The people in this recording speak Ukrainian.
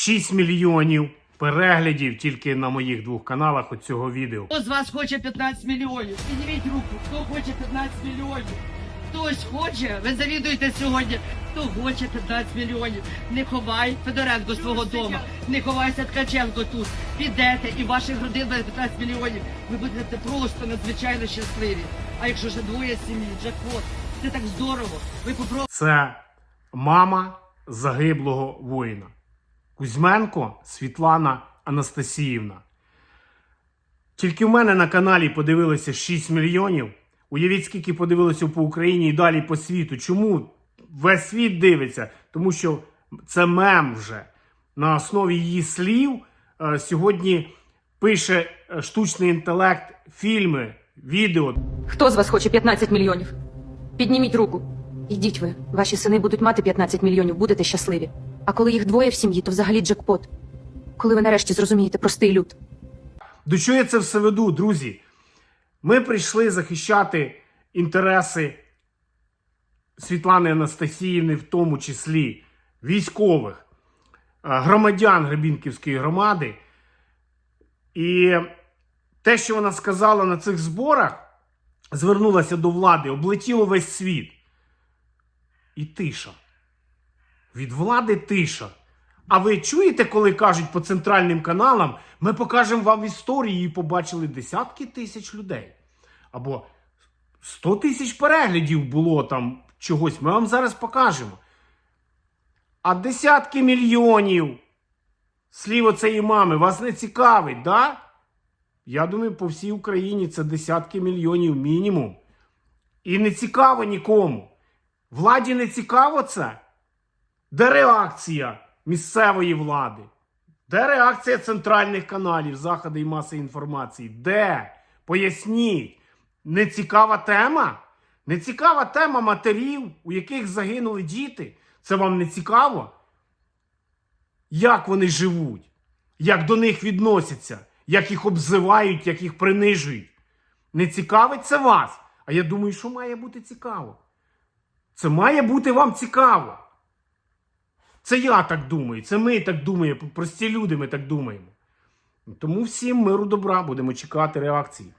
6 мільйонів переглядів тільки на моїх двох каналах от цього відео. Хто з вас хоче 15 мільйонів? Підніміть руку, хто хоче 15 мільйонів? Хтось хоче, ви завідуєте сьогодні. Хто хоче 15 мільйонів? Не ховай Федоренко свого дому, не ховайся Ткаченко тут. Підете і ваших родин буде 15 мільйонів. Ви будете просто надзвичайно щасливі. А якщо ще двоє сім'ї, джекпот, це так здорово. Ви попробуйте. Це мама загиблого воїна. Кузьменко Світлана Анастасіївна. Тільки в мене на каналі подивилося 6 мільйонів. Уявіть, скільки подивилося по Україні і далі по світу. Чому весь світ дивиться? Тому що це мем вже. На основі її слів е, сьогодні пише е, штучний інтелект фільми, відео. Хто з вас хоче 15 мільйонів? Підніміть руку. Йдіть ви. Ваші сини будуть мати 15 мільйонів, будете щасливі. А коли їх двоє в сім'ї, то взагалі джекпот. Коли ви нарешті зрозумієте простий люд. До чого я це все веду, друзі? Ми прийшли захищати інтереси Світлани Анастасіївни, в тому числі військових, е, громадян Гребінківської громади. І те, що вона сказала на цих зборах, звернулася до влади, облетіло весь світ. І тиша. Від влади тиша. А ви чуєте, коли кажуть по центральним каналам, ми покажемо вам історії і побачили десятки тисяч людей. Або 100 тисяч переглядів було там чогось. Ми вам зараз покажемо. А десятки мільйонів слів оцеї мами вас не цікавить, да? Я думаю, по всій Україні це десятки мільйонів мінімум. І не цікаво нікому. Владі не цікаво це. Де реакція місцевої влади? Де реакція центральних каналів, заходи і маси інформації? Де? Поясніть. Не цікава тема? Не цікава тема матерів, у яких загинули діти. Це вам не цікаво? Як вони живуть? Як до них відносяться? Як їх обзивають, як їх принижують? Не цікавить це вас? А я думаю, що має бути цікаво. Це має бути вам цікаво. Це я так думаю, це ми так думаємо, прості люди ми так думаємо. Тому всім миру добра, будемо чекати реакції.